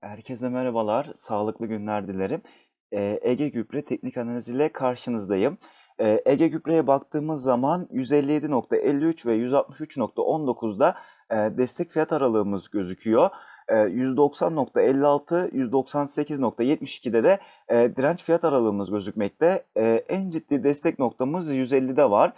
Herkese merhabalar, sağlıklı günler dilerim. Ege Gübre teknik analiz ile karşınızdayım. Ege Gübre'ye baktığımız zaman 157.53 ve 163.19'da eee, destek fiyat aralığımız gözüküyor. Eee, 190.56, 198.72'de de direnç fiyat aralığımız gözükmekte. En ciddi destek noktamız 150'de var.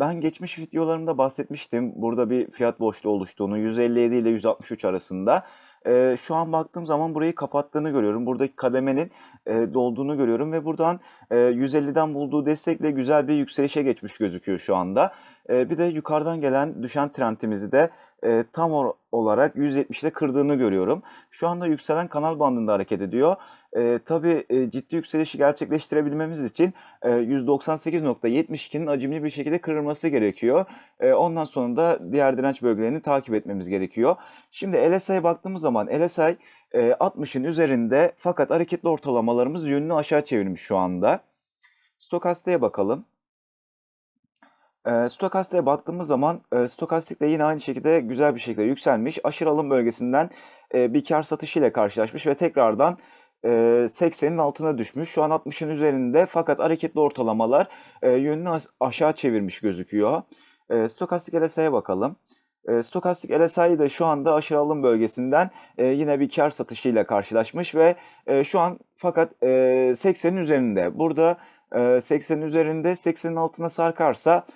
Ben geçmiş videolarımda bahsetmiştim burada bir fiyat boşluğu oluştuğunu 157 ile 163 arasında. Eee, şu an baktığım zaman burayı kapattığını görüyorum. Buradaki kademenin eee, dolduğunu görüyorum ve buradan eee, 150'den bulduğu destekle güzel bir yükselişe geçmiş gözüküyor şu anda. Eee, bir de yukarıdan gelen düşen trendimizi de eee, tam olarak 170'de kırdığını görüyorum. Şu anda yükselen kanal bandında hareket ediyor. Eee tabii eee, ciddi yükselişi gerçekleştirebilmemiz için eee, 198.72'nin acımlı bir şekilde kırılması gerekiyor. Eee, ondan sonra da diğer direnç bölgelerini takip etmemiz gerekiyor. Şimdi LSI'ye baktığımız zaman LSI eee, 60'ın üzerinde fakat hareketli ortalamalarımız yönünü aşağı çevirmiş şu anda. Stokastik'e bakalım. Eee, Stokastik'e baktığımız zaman eee, Stokastik de yine aynı şekilde güzel bir şekilde yükselmiş. Aşırı alım bölgesinden bir kar satışı ile karşılaşmış ve tekrardan eee 80'in altına düşmüş. Şu an 60'ın üzerinde fakat hareketli ortalamalar yönünü aşağı çevirmiş gözüküyor. Stokastik LSI'ye bakalım. Stokastik LSI de şu anda aşırı alım bölgesinden yine bir kar satışıyla karşılaşmış ve şu an fakat eee 80'in üzerinde. Burada eee 80'in üzerinde 80'in altına sarkarsa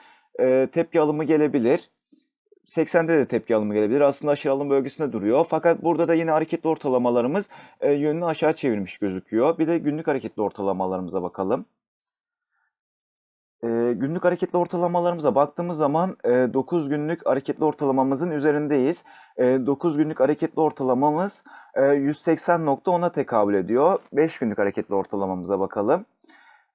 eee, tepki alımı gelebilir. 80'de de tepki alımı gelebilir. Aslında aşırı alım bölgesinde duruyor. Fakat burada da yine hareketli ortalamalarımız eee, yönünü aşağı çevirmiş gözüküyor. Bir de günlük hareketli ortalamalarımıza bakalım. Eee, günlük hareketli ortalamalarımıza baktığımız zaman eee 9 günlük hareketli ortalamamızın üzerindeyiz. Eee 9 günlük hareketli ortalamamız eee 180.10'a tekabül ediyor. 5 günlük hareketli ortalamamıza bakalım.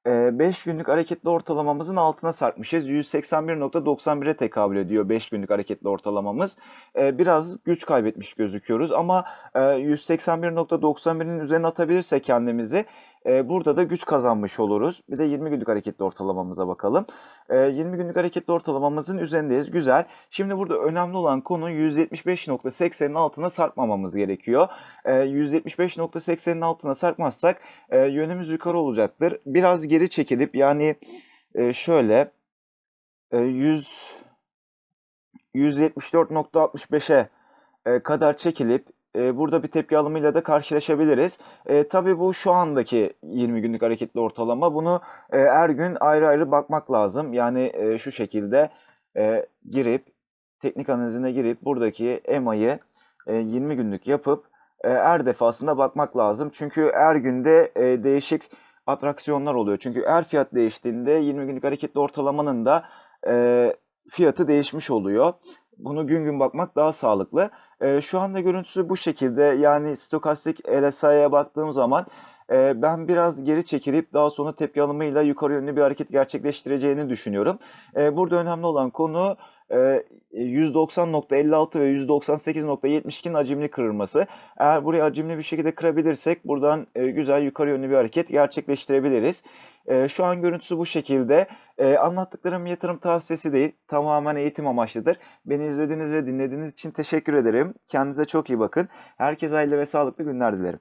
5 günlük hareketli ortalamamızın altına sarkmışız. 181.91'e tekabül ediyor 5 günlük hareketli ortalamamız. Eee, biraz güç kaybetmiş gözüküyoruz ama eee, 181.91'in üzerine atabilirsek kendimizi eee, burada da güç kazanmış oluruz. Bir de 20 günlük hareketli ortalamamıza bakalım. Eee, 20 günlük hareketli ortalamamızın üzerindeyiz. Güzel. Şimdi burada önemli olan konu 175.80'in altına sarkmamamız gerekiyor. Eee, 175.80'in altına sarkmazsak eee, yönümüz yukarı olacaktır. Biraz geri çekilip yani eee, şöyle eee, 100 174.65'e eee, kadar çekilip eee, burada bir tepki alımıyla da karşılaşabiliriz. Eee tabii bu şu andaki 20 günlük hareketli ortalama. Bunu eee, her gün ayrı ayrı bakmak lazım. Yani eee, şu şekilde eee, girip teknik analizine girip buradaki EMA'yı eee, 20 günlük yapıp eee, her defasında bakmak lazım. Çünkü her günde eee, değişik atraksiyonlar oluyor. Çünkü her fiyat değiştiğinde 20 günlük hareketli ortalamanın da eee, fiyatı değişmiş oluyor. Bunu gün gün bakmak daha sağlıklı. Eee, şu anda görüntüsü bu şekilde. Yani stokastik LSI'ye baktığım zaman eee, ben biraz geri çekilip daha sonra tepki alımıyla yukarı yönlü bir hareket gerçekleştireceğini düşünüyorum. Eee, burada önemli olan konu eee, 190.56 ve 198.72'nin hacimli kırılması. Eğer burayı hacimli bir şekilde kırabilirsek buradan eee, güzel yukarı yönlü bir hareket gerçekleştirebiliriz. Eee, şu an görüntüsü bu şekilde. Eee, anlattıklarım yatırım tavsiyesi değil, tamamen eğitim amaçlıdır. Beni izlediğiniz ve dinlediğiniz için teşekkür ederim. Kendinize çok iyi bakın. Herkese hayırlı ve sağlıklı günler dilerim.